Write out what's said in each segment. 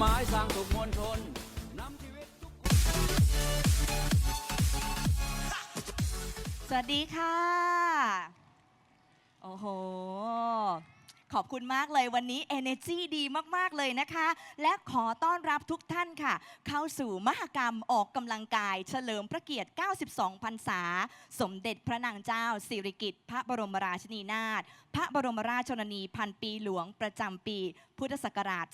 หมายสร้างสุขมวลชนนำชีวิตทุกคน สวัสดีค่ะ โอ้โห ขอบคุณมากเลยวันนี้ Energy ดีมาก ๆ เลยนะคะ และขอต้อนรับทุกท่านค่ะ เข้าสู่มหกรรมออกกำลังกาย เฉลิมพระเกียรติ 92 พรรษา สมเด็จพระนางเจ้า สิริกิติ์พระบรมราชินีนาถพระบรมราชชนนีพันปีหลวงประจำปี พุทธศักราช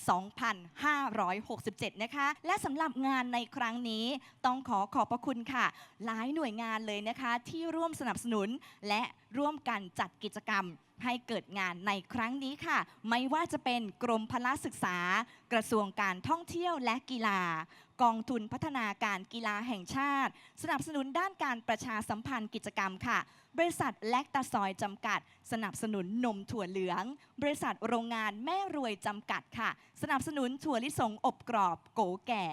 2567 นะคะ และสำหรับงานในครั้งนี้ต้องขอขอบพระคุณค่ะ หลายหน่วยงานเลยนะคะ ที่ร่วมสนับสนุนและร่วมกันจัดกิจกรรม ให้เกิดงานในครั้งนี้ค่ะ ไม่ว่าจะเป็นกรมพละศึกษา กระทรวงการท่องเที่ยวและกีฬา กองทุนพัฒนาการกีฬาแห่งชาติ สนับสนุนด้านการประชาสัมพันธ์กิจกรรมค่ะ บริษัทแลคตาซอยจำกัด สนับสนุนนมถั่วเหลือง บริษัทโรงงานแม่รวยจำกัดค่ะ สนับสนุนถั่วลิสงอบกรอบโกแก่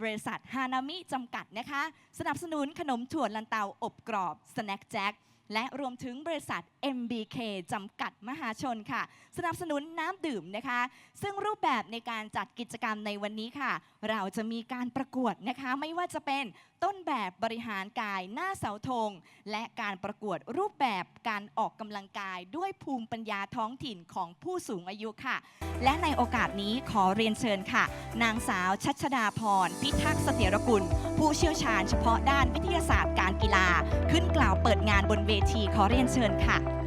บริษัทฮานามิจำกัดนะคะ สนับสนุนขนมถั่วลันเตาอบกรอบสแน็คแจ็ค และรวมถึงบริษัท MBK จำกัดมหาชนค่ะ สนับสนุนน้ำดื่มนะคะ ซึ่งรูปแบบในการจัดกิจกรรมในวันนี้ค่ะ เราจะมีการประกวดนะคะ ไม่ว่าจะเป็น ต้นแบบบริหารกายหน้าเสาธง และการประกวดรูปแบบการออกกำลังกายด้วยภูมิปัญญาท้องถิ่นของผู้สูงอายุค่ะ และในโอกาสนี้ขอเรียนเชิญค่ะ นางสาวชัชดาพร พิทักษ์เสถียรกุล ผู้เชี่ยวชาญเฉพาะด้านวิทยาศาสตร์การกีฬา ขึ้นกล่าวเปิดงานบนเวทีขอเรียนเชิญค่ะค่ะ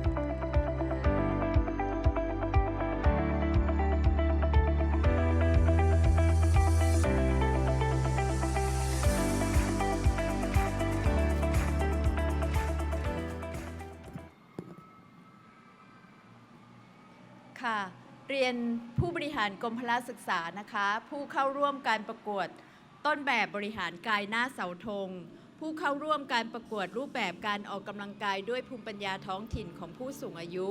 ยนผู้บริหารกรมพละศึกษานะคะ ผู้เข้าร่วมการประกวด ต้นแบบบริหารกายหน้าเสาธง ผู้เข้าร่วมการประกวดรูปแบบการออกกำลังกายด้วยภูมิปัญญาท้องถิ่นของผู้สูงอายุ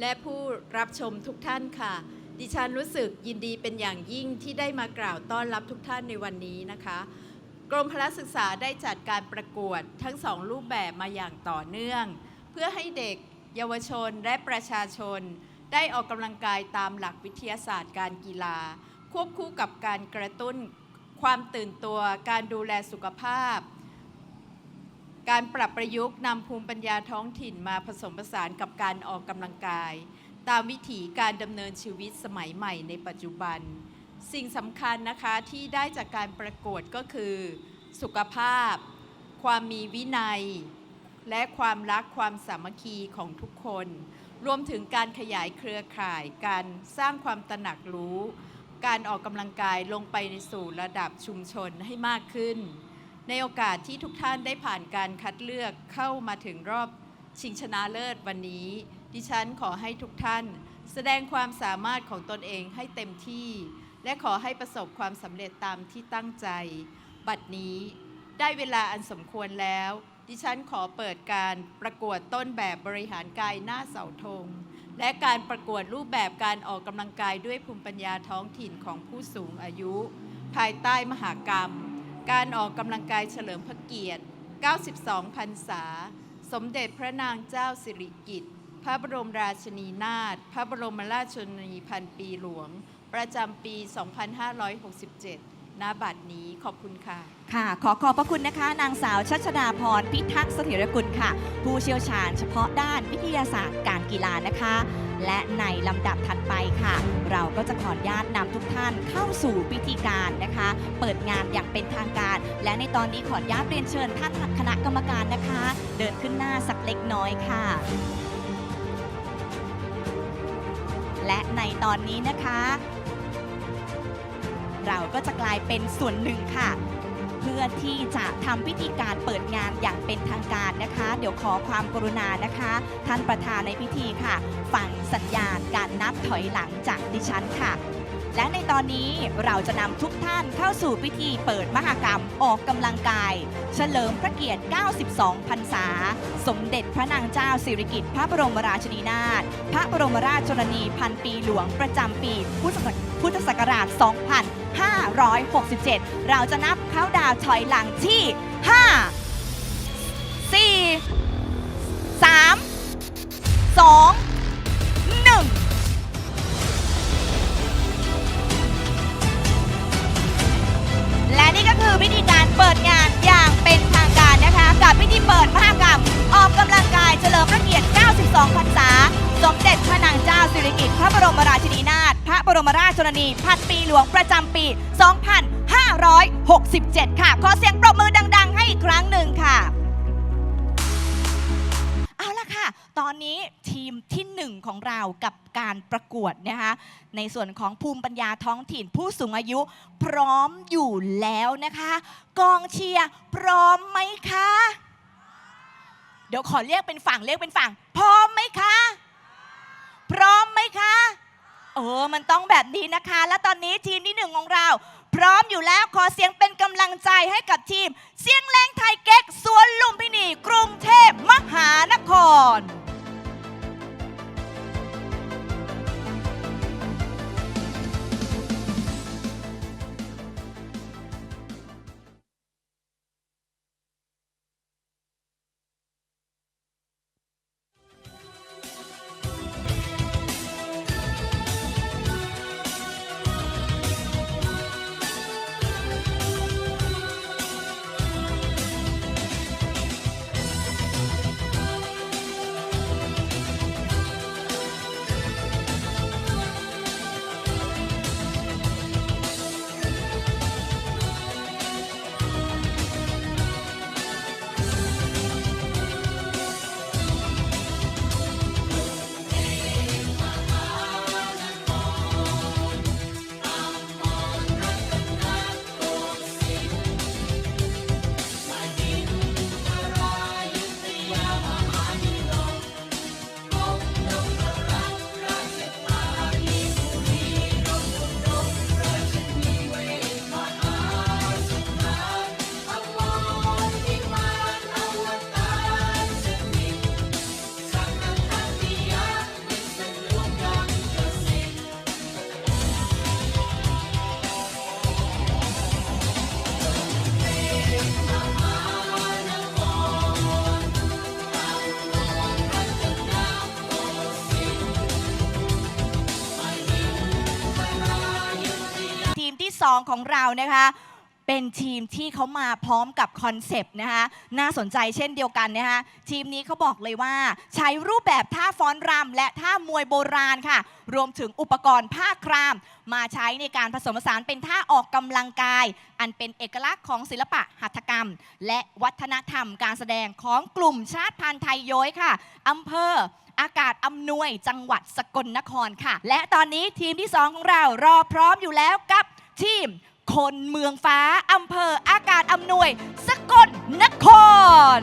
และผู้รับชมทุกท่านค่ะ ดิฉันรู้สึกยินดีเป็นอย่างยิ่งที่ได้มากล่าวต้อนรับทุกท่านในวันนี้นะคะ กรมพละศึกษาได้จัดการประกวดทั้งสองรูปแบบมาอย่างต่อเนื่อง เพื่อให้เด็ก เยาวชนและประชาชน ได้ออกกำลังกายตามหลักวิทยาศาสตร์การกีฬา ควบคู่กับการกระตุ้นความตื่นตัวการดูแลสุขภาพ การปรับประยุกต์นำภูมิปัญญาท้องถิ่นมาผสมผสานกับการออกกำลังกาย ตามวิถีการดำเนินชีวิตสมัยใหม่ในปัจจุบัน สิ่งสำคัญนะคะที่ได้จากการประกวดก็คือ สุขภาพ ความมีวินัย และความรักความสามัคคีของทุกคน รวมถึงการขยายเครือข่าย การสร้างความตระหนักรู้ การออกกำลังกายลงไปในสู่ระดับชุมชนให้มากขึ้น ในโอกาสที่ทุกท่านได้ผ่านการคัดเลือกเข้ามาถึงรอบชิงชนะเลิศวันนี้ ดิฉันขอให้ทุกท่าน แสดงความสามารถของตนเองให้เต็มที่ และขอให้ประสบความสำเร็จตามที่ตั้งใจ บัดนี้ได้เวลาอันสมควรแล้ว ดิฉันขอเปิดการประกวดต้นแบบบริหารกายหน้าเสาธง และการประกวดรูปแบบการออกกำลังกายด้วยภูมิปัญญาท้องถิ่นของผู้สูงอายุ ภายใต้มหากรรม การออกกำลังกายเฉลิมพระเกียรติ 92 พรรษา สมเด็จพระนางเจ้าสิริกิติ์พระบรมราชินีนาถพระบรมราชชนนีพันปีหลวง ประจำปี 2567 ณบัดนี้ขอบคุณค่ะ ค่ะ ขอขอบพระคุณนะคะ นางสาวชัชดาพรพิทักษ์เสถียรกุลค่ะ ผู้เชี่ยวชาญเฉพาะด้านวิทยาศาสตร์การกีฬานะคะ และในลำดับถัดไปค่ะ เราก็จะขออนุญาตนำทุกท่านเข้าสู่พิธีการนะคะ เปิดงานอย่างเป็นทางการ และในตอนนี้ขออนุญาตเรียนเชิญท่านคณะกรรมการนะคะ เดินขึ้นหน้าสักเล็กน้อยค่ะและในตอนนี้นะคะ เราก็จะกลายเป็นส่วนหนึ่งค่ะ เพื่อที่จะทำพิธีการเปิดงานอย่างเป็นทางการนะคะ เดี๋ยวขอความกรุณานะคะ ท่านประธานในพิธีค่ะฟังสัญญาณการนับถอยหลังจากดิฉันค่ะ และในตอนนี้เราจะนำทุกท่านเข้าสู่พิธีเปิดมหกรรมออกกำลังกาย เฉลิมพระเกียรติ 92 พรรษา สมเด็จพระนางเจ้าสิริกิติ์พระบรมราชินีนาถ พระบรมราชชนนีพันปีหลวงประจำปีพุทธศักพุทธศักราช 567 เราจะนับเข้าดาวถอยหลังที่ 5 4 3 2 1และนี่ก็คือพิธีการเปิดงานอย่างเป็นทางการนะคะ กับพิธีเปิดมหกรรมออกกำลังกายเฉลิมพระเกียรติ 92 พรรษา สมเด็จพระนางเจ้าสิริกิติ์พระบรมราชินีนาถ รมราชชนนีพันปีหลวงประจำปี 2567 ค่ะ ขอเสียงปรบมือดัง ๆ ให้อีกครั้งหนึ่งค่ะ เอาละค่ะ ตอนนี้ทีมที่หนึ่งของเรากับการประกวดนะคะในส่วนของภูมิปัญญาท้องถิ่นผู้สูงอายุพร้อมอยู่แล้วนะคะ กองเชียร์พร้อมไหมคะ เดี๋ยวขอเรียกเป็นฝั่งเรียกเป็นฝั่ง พร้อมไหมคะ พร้อมไหมคะ เออ มันต้องแบบนี้นะคะ และตอนนี้ทีมที่หนึ่งของเรา พร้อมอยู่แล้วขอเสียงเป็นกำลังใจให้กับทีม เสียงแรงไทยเก๊กสวนลุมพินีกรุงเทพมหานคร 2 ของเรานะคะ เป็นทีมที่เขามาพร้อมกับคอนเซปต์นะคะน่าสนใจเช่นเดียวกันนะคะทีมนี้เขาบอกเลยว่า ใช้รูปแบบท่าฟ้อนรำและท่ามวยโบราณค่ะ รวมถึงอุปกรณ์ผ้าคราม มาใช้ในการผสมผสานเป็นท่าออกกำลังกาย อันเป็นเอกลักษณ์ของศิลปะหัตถกรรม และวัฒนธรรมการแสดงของกลุ่มชาติพันธุ์ไทยย้อยค่ะอำเภออากาศอำนวยจังหวัดสกลนครค่ะ และตอนนี้ทีมที่ 2 ของเรารอพร้อมอยู่แล้วกับ ทีม คนเมืองฟ้าอำเภออากาศอำนวย สกลนคร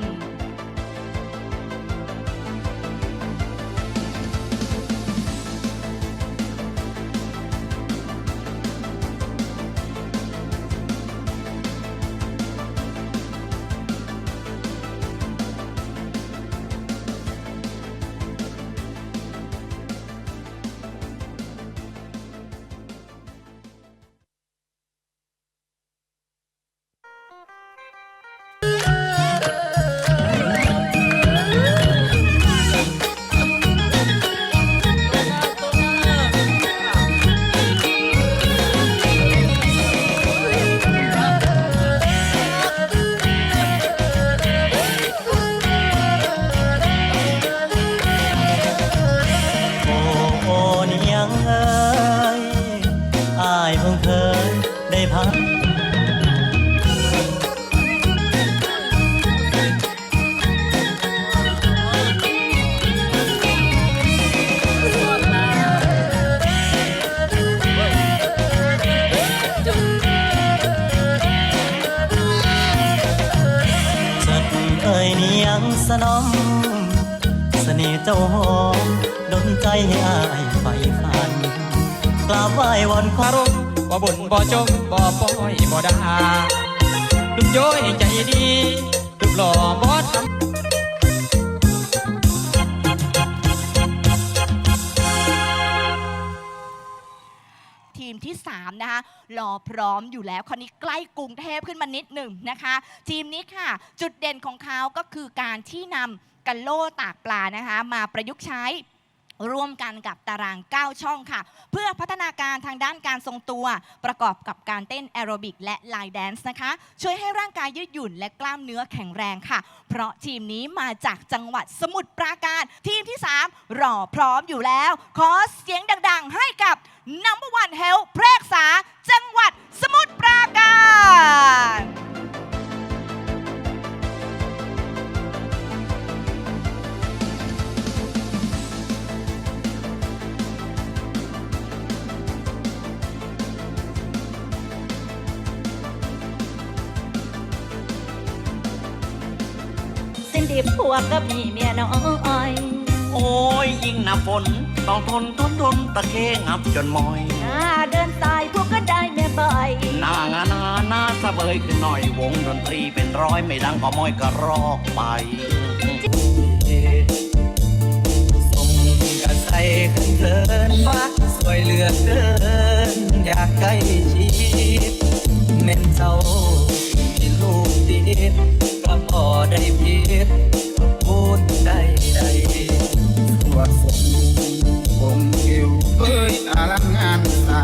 บ่จมบ่ปล่อยบ่ดาลุงโย้ยใจดีลุกหล่อบ่ทำทีมที่3นะคะรอพร้อมอยู่แล้ว คราวนี้ใกล้กรุงเทพขึ้นมานิดหนึ่งนะคะ ทีมนี้ค่ะ จุดเด่นของเขาก็คือการที่นำกันโล่ตากปลานะคะ มาประยุกต์ใช้ ร่วมกันกับตาราง 9 ช่องค่ะ เพื่อพัฒนาการทางด้านการทรงตัว ประกอบกับการเต้นแอโรบิกและไลน์แดนซ์นะคะ ช่วยให้ร่างกายยืดหยุ่นและกล้ามเนื้อแข็งแรงค่ะ เพราะทีมนี้มาจากจังหวัดสมุทรปราการ ทีมที่ 3 รอพร้อมอยู่แล้ว ขอเสียงดังๆ ให้กับ Number One Health แพรกษา จังหวัดสมุทรปราการ ผัวก็มีเมียน้อย โอ้ยยิ่งหน้าฝนต้องทนทนทนตะเคงับจนมอย หน้าเดินสายพวกก็ได้แม่บ่อยหน้างานาหน้าสะเบยขึ้นหน่อยวงดนตรีเป็นร้อยไม่ดังก็มอยก็รอกไปส่งกระใสขันเทินฟ้าสวยเหลือเกินอยากใกล้ชิดเม่นเจ้ามี ลูกติดก็พอได้พิดพูดได้ได้ตัวสมผมเอวเอ้ยอลังงานตา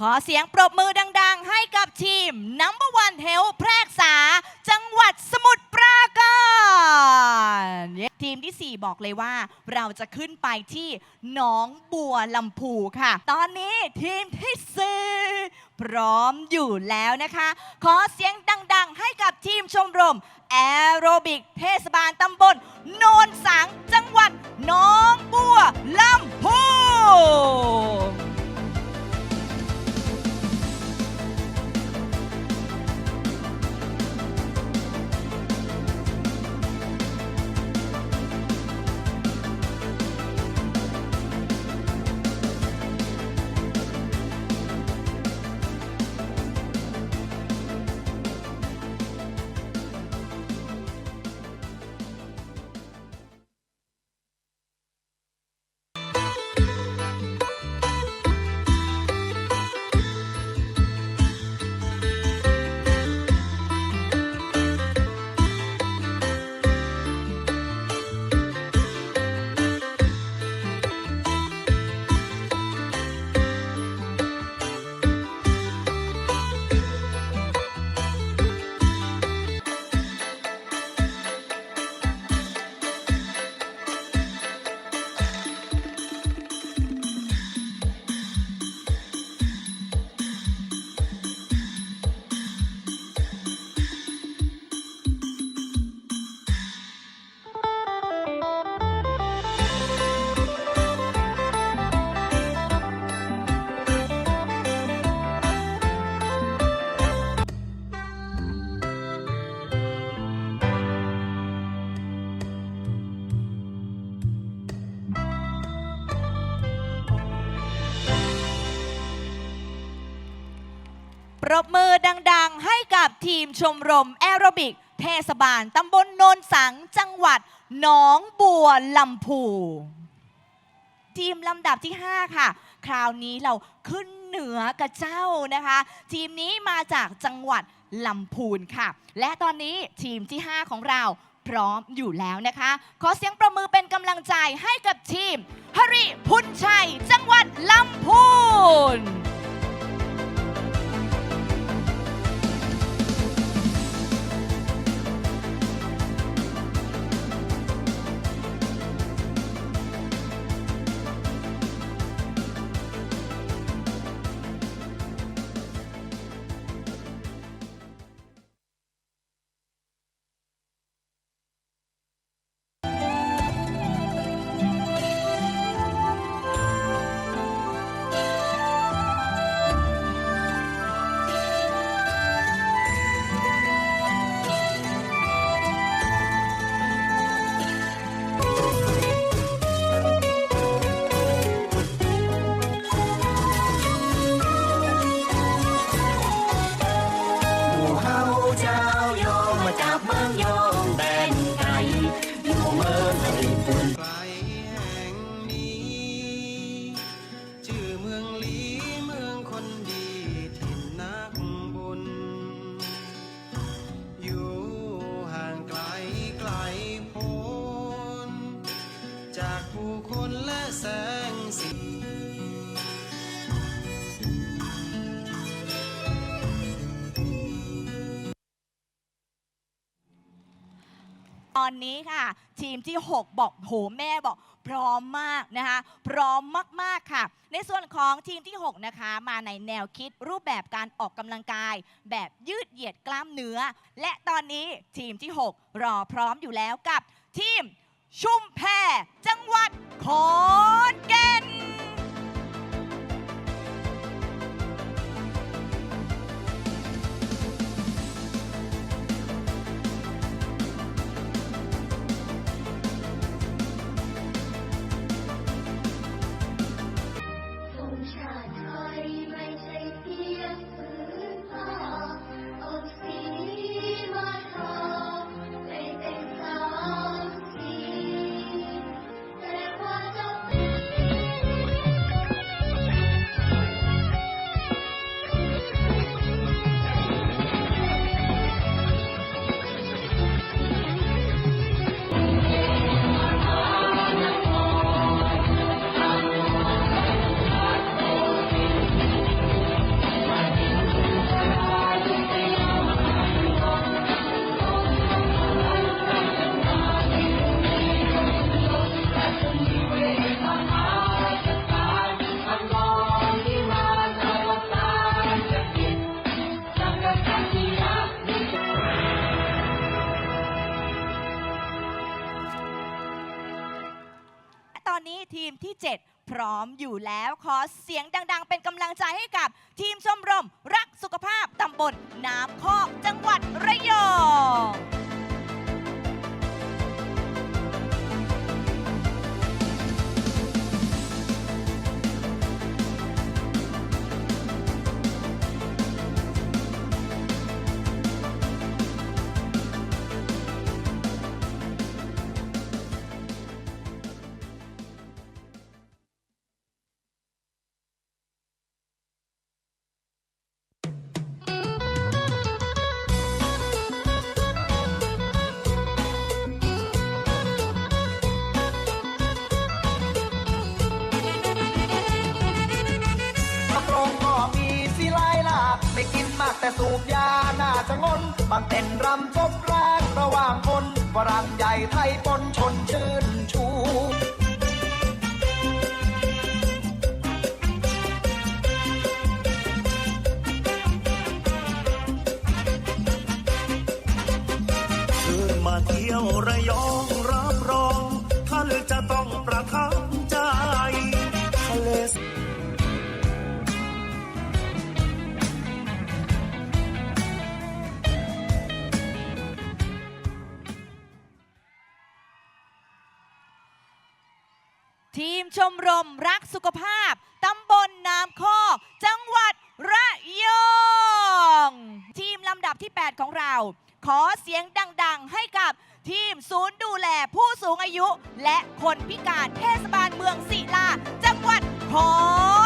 ขอเสียงปรบมือดัง ๆ ให้กับทีม Number One Health แพรกษา จังหวัดสมุทร ปราการทีมทีสี่ 4 บอกเลยว่า เราจะขึ้นไปที่หนองบัวลำพูค่ะ ตอนนี้ทีมที่ 4 พร้อมอยู่แล้วนะคะ ขอเสียงดัง ๆ ให้กับทีมชมรม แอโรบิกเทศบาลตำบลโนนสังจังหวัดหนองบัวลำพู ปรบมือดัง ๆ ให้กับทีมชมรมแอโรบิก เทศบาลตำบลโนนสังจังหวัดหนองบัวลำพูทีมลำดับที่ 5 ค่ะ คราวนี้เราขึ้นเหนือกระเจ้านะคะ ทีมนี้มาจากจังหวัดลำพูนค่ะ และตอนนี้ทีมที่ 5 ของเราพร้อมอยู่แล้วนะคะ ขอเสียงประมือเป็นกำลังใจให้กับทีมฮริพุนชัย จังหวัดลำพูน ทีมที่ 6 บอกโหแม่บอก พร้อมมากนะคะ พร้อมมากๆค่ะ ในส่วนของทีมที่ 6 นะคะ มาในแนวคิดรูปแบบการออกกำลังกาย แบบยืดเหยียดกล้ามเนื้อ และตอนนี้ทีมที่ 6 รอพร้อมอยู่แล้วกับทีม ชุมแพจังหวัดขอนแก่น มอยู่แล้วขอเสียงดัง ๆ เป็นกำลังใจให้กับทีมชมรม รักสุขภาพตำบลน้ำคอกจังหวัดระยอง แต่สูบยาหน้าจะงนบางเต้นรำจบแรงระหว่างคนฝรั่งใหญ่ไทยปน ทีมชมรมรักสุขภาพ ตำบลน้ำคอกจังหวัดระยอง ทีมลำดับที่ 8 ของเรา ขอเสียงดัง ๆ ให้กับทีมศูนย์ดูแลผู้สูงอายุ และคนพิการเทศบาลเมืองศิลา จังหวัดขอน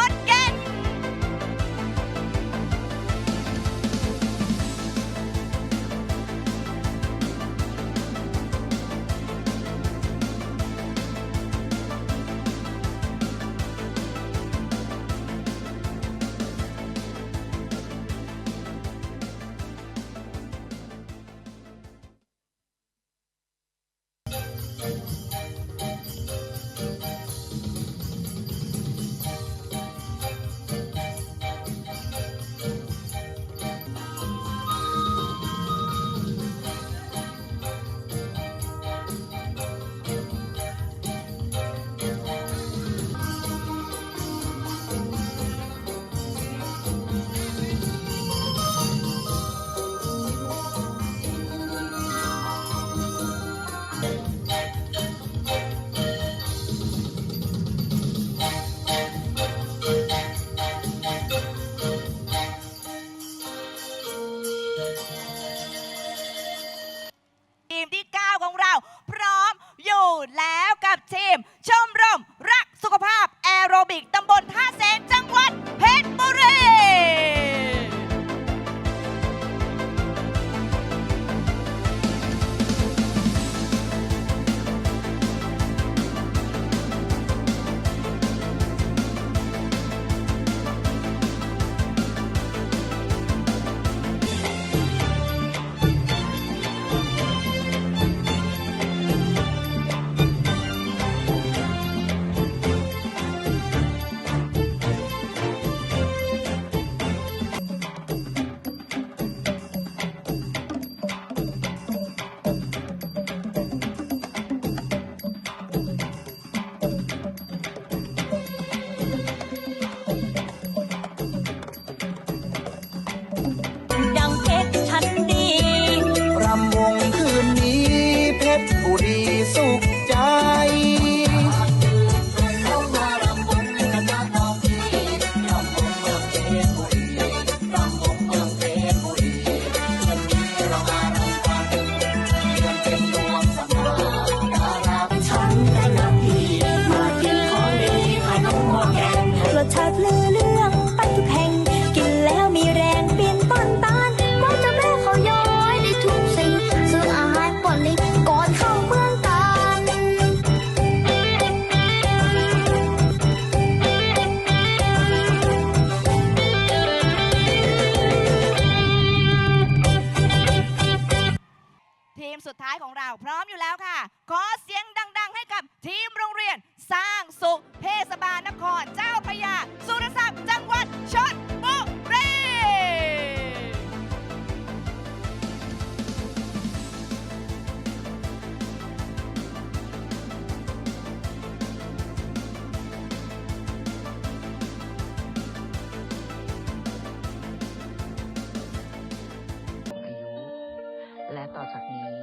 และต่อจากนี้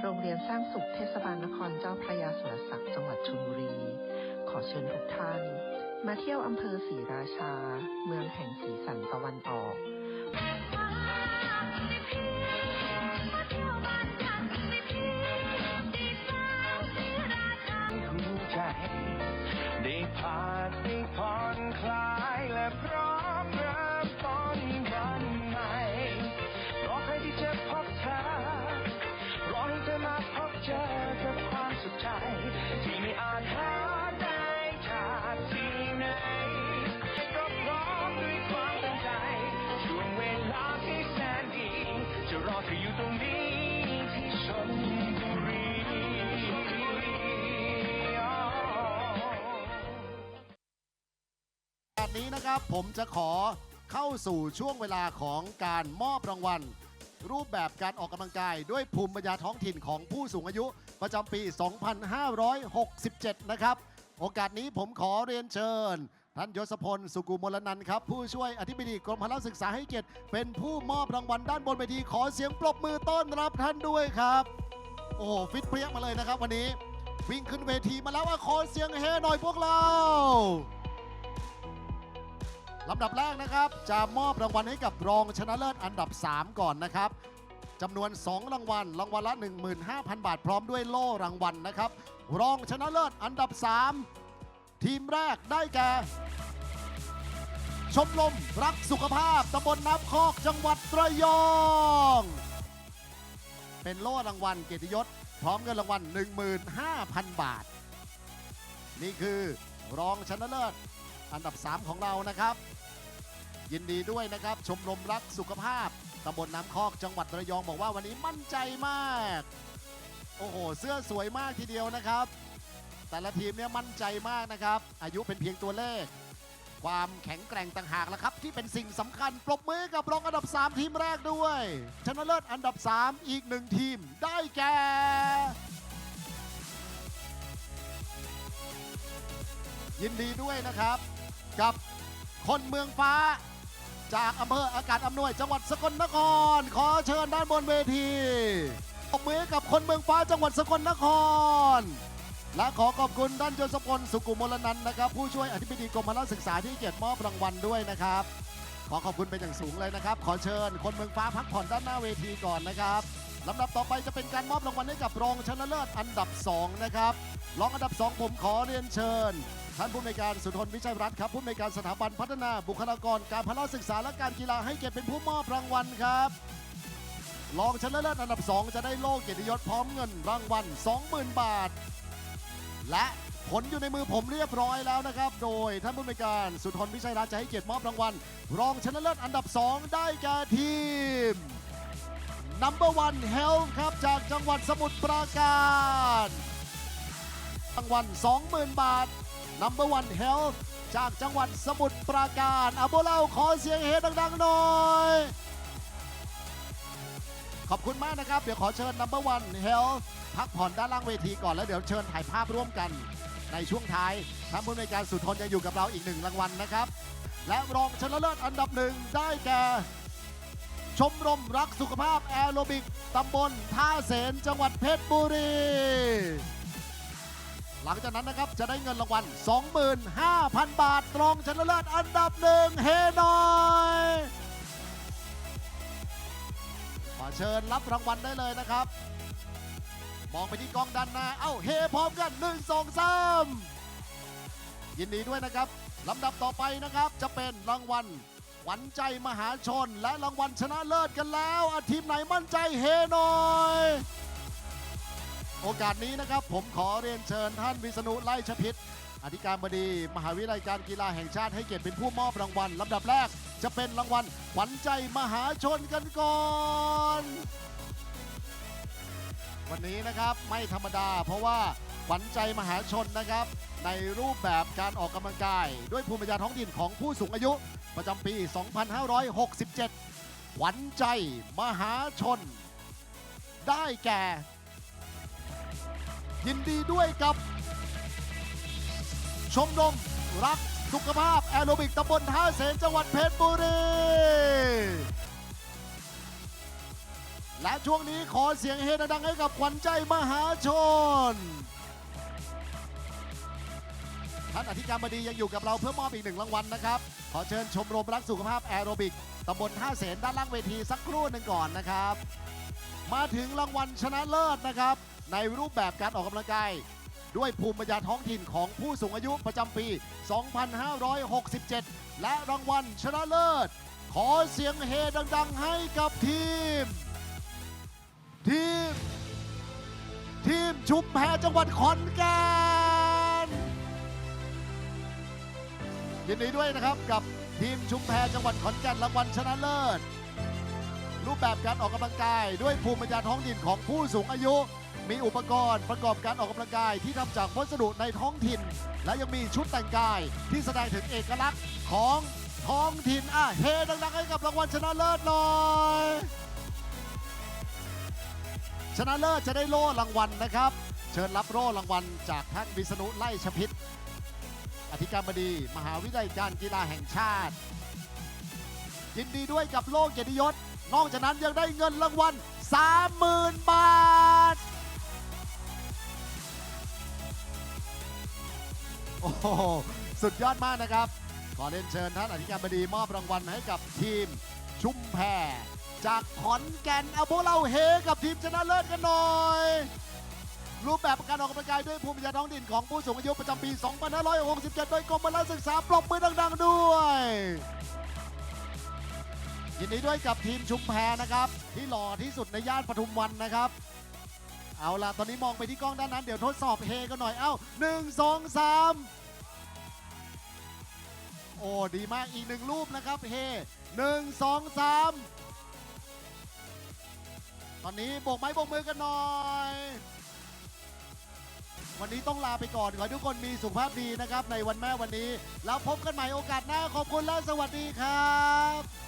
โรงเรียนสร้างสุขเทศบาลนครเจ้าพระยาสุรศักดิ์จังหวัดชลบุรี ขอเชิญทุกท่าน มาเที่ยวอำเภอศรีราชา เมืองแห่งสีสันตะวันออก นะครับ ผมจะขอเข้าสู่ช่วงเวลาของการมอบรางวัล รูปแบบการออกกำลังกาย ด้วยภูมิปัญญาท้องถิ่นของผู้สูงอายุประจำปี 2567 นะครับ โอกาสนี้ผมขอเรียนเชิญ ท่านยศพล สุกุมลนันท์ครับ ผู้ช่วยอธิบดีกรมพละศึกษาให้เกียรติเป็นผู้มอบรางวัลด้านบนเวทีขอเสียงปรบมือต้อนรับท่านด้วยครับ โอ้โหฟิตเปรี้ยมาเลยนะครับ วันนี้ วิ่งขึ้นเวทีมาแล้วอะขอเสียงเฮหน่อยพวกเรา ลำดับแรกนะครับ จะมอบรางวัลให้กับรองชนะเลิศอันดับ 3 ก่อนนะครับจำนวน 2 รางวัล รางวัลละ 15,000 บาทพร้อมด้วยโล่รางวัลนะครับ รองชนะเลิศอันดับ 3 ทีมแรกได้แก่ ชมรมรักสุขภาพตำบลน้ำคอกจังหวัดระยอง เป็นโล่รางวัลเกียรติยศ พร้อมเงินรางวัล 15,000 บาท นี่คือรองชนะเลิศ อันดับ 3 ของเรานะครับ ยินดีด้วยนะครับ ชมรมรักสุขภาพตำบลน้ำคอกจังหวัดระยองบอกว่าวันนี้มั่นใจมาก โอ้โห เสื้อสวยมากทีเดียวนะครับ แต่ละทีมเนี่ยมั่นใจมากนะครับ อายุเป็นเพียงตัวเลข ความแข็งแกร่งต่างหากแล้วครับ ที่เป็นสิ่งสำคัญปรบมือกับรองอันดับ 3 ทีมแรกด้วย ชนะเลิศอันดับ 3 อีกหนึ่งทีมได้แก่ยินดีด้วยนะครับ กับคนเมืองฟ้า จากอำเภออากาศอำนวย จังหวัดสกลนคร ขอเชิญด้านบนเวทีปรบมือกับคนเมืองฟ้าจังหวัดสกลนคร และขอขอบคุณท่านยศพลสุกุมลนันนะครับ ผู้ช่วยอธิบดีกรมพละศึกษาที่เกียรติมอบรางวัลด้วยนะครับ ขอขอบคุณเป็นอย่างสูงเลยนะครับ ขอเชิญคนเมืองฟ้าพักผ่อนด้านหน้าเวทีก่อนนะครับลำดับต่อไปจะเป็นการมอบรางวัลให้กับรองชนะเลิศอันดับสองนะครับ รองอันดับสองผมขอเรียนเชิญ ท่านผู้อำนวยการสุทนวิชัยรัตน์ครับผู้อำนวยการสถาบันพัฒนาบุคลากรการพละศึกษาและการกีฬาให้เกียรติเป็นผู้มอบรางวัลครับรองชนะเลิศอันดับ 2 จะได้โล่เกียรติยศพร้อมเงินรางวัล 20,000 บาท และผลอยู่ในมือผมเรียบร้อยแล้วนะครับ โดยท่านผู้อำนวยการสุทนวิชัยรัตน์จะให้เกียรติมอบรางวัล รองชนะเลิศอันดับ 2 ได้แก่ทีม Number One Health ครับจากจังหวัดสมุทรปราการรางวัล 20,000 บาท Number One Health จากจังหวัดสมุทรปราการอาโบเล่าขอเสียงเฮดังๆหน่อย ขอบคุณมากนะครับ เดี๋ยวขอเชิญ Number One Health พักผ่อนด้านล่างเวทีก่อนแล้วเดี๋ยวเชิญถ่ายภาพร่วมกันในช่วงท้ายท่านผู้ในการสุทนยังอยู่กับเราอีกหนึ่งรางวัลนะครับ และรองชนะเลิศอันดับหนึ่งได้แก่ ชมรมรักสุขภาพแอโรบิกตำบลท่าเสนจังหวัดเพชรบุรี หลังจากนั้นนะครับจะได้เงินรางวัล 25,000 บาทรองชนะเลิศอันดับหนึ่งเฮนอยขอเชิญรับรางวัลได้เลยนะครับ มองไปที่กองด้านหน้าเอ้าเฮพร้อมกัน 1 2 3 ยินดีด้วยนะครับลำดับต่อไปนะครับจะเป็นรางวัลขวัญใจมหาชน และรางวัลชนะเลิศกันแล้ว อาทีมไหนมั่นใจเฮหน่อย โอกาสนี้นะครับ ผมขอเรียนเชิญท่านวิษณุไล่ชพิษอธิการบดี มหาวิทยาลัยการกีฬาแห่งชาติให้เกียรติเป็นผู้มอบรางวัลลำดับแรก จะเป็นรางวัลขวัญใจมหาชนกันก่อน วันนี้นะครับไม่ธรรมดา เพราะว่าขวัญใจมหาชนนะครับ ในรูปแบบการออกกำลังกาย ด้วยภูมิปัญญาท้องถิ่นของผู้สูงอายุ ประจำปี 2567 ขวัญใจมหาชน ได้แก่ ยินดีด้วยกับ ชมรมรักสุขภาพแอโรบิกตำบลท่าเสนจังหวัดเพชรบุรี และช่วงนี้ขอเสียงเฮดังให้กับขวัญใจมหาชน ท่านอธิการบดียังอยู่กับเราเพื่อมอบอีกหนึ่งรางวัลนะครับ ขอเชิญชมรมรักสุขภาพแอโรบิกตำบลท่าเสนด้านล่างเวทีสักครู่หนึ่งก่อนนะครับ มาถึงรางวัลชนะเลิศนะครับ ในรูปแบบการออกกำลังกาย ด้วยภูมิปัญญาท้องถิ่นของผู้สูงอายุประจำปี 2567 และรางวัลชนะเลิศ ขอเสียงเฮดัง ๆ ให้กับทีม ทีม ทีมชุมแพจังหวัดขอนแก่นยินดีด้วยนะครับกับทีมชุมแพจังหวัดขอนแก่นรางวัลชนะเลิศ รูปแบบการออกกำลังกายด้วยภูมิปัญญาท้องถิ่นของผู้สูงอายุ มีอุปกรณ์ประกอบการออกกำลังกายที่ทำจากวัสดุในท้องถิ่น และยังมีชุดแต่งกายที่แสดงถึงเอกลักษณ์ของท้องถิ่นอะเฮดังๆให้กับรางวัลชนะเลิศหน่อยชนะเลิศจะได้โล่รางวัลนะครับ เชิญรับโล่รางวัลจากท่านวิษณุไล่ชพิษอธิการบดี มหาวิทยาลัยการกีฬาแห่งชาติ ยินดีด้วยกับโล่เกียรติยศ นอกจากนั้นยังได้เงินรางวัล 30,000 บาท อ้โหสุดยอดมากนะครับ ขอเรียนเชิญท่านอธิการบดีมอบรางวัลให้กับทีมชุมแพจากขอนแก่นเอาพวกเราเฮกับทีมชนะเลิศกันหน่อย รูปแบบการออกกำลังกายด้วยภูมิปัญญาท้องถิ่นของผู้สูงอายุประจำปี 2567 โดยกรมพละศึกษาปรบมือดังๆด้วยยินดีด้วยกับทีมชุมแพนะครับ ที่หล่อที่สุดในย่านปทุมวันนะครับ เอาล่ะ ตอนนี้มองไปที่กล้องด้านนั้น เดี๋ยวทดสอบเฮกันหน่อย เอ้าหนึ่งสองสามโอ้ ดีมากอีกหนึ่งรูปนะครับ เฮหนึ่งสองสามตอนนี้โบกไม้โบกมือกันหน่อย วันนี้ต้องลาไปก่อน ขอให้ทุกคนมีสุขภาพดีนะครับ ในวันแม่วันนี้ แล้วพบกันใหม่โอกาสหน้า ขอบคุณและสวัสดีครับ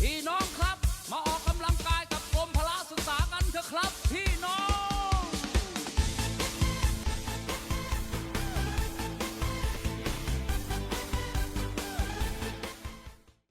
พี่น้องครับ มาออกกำลังกายกับกรมพละศึกษากันเถอะครับพี่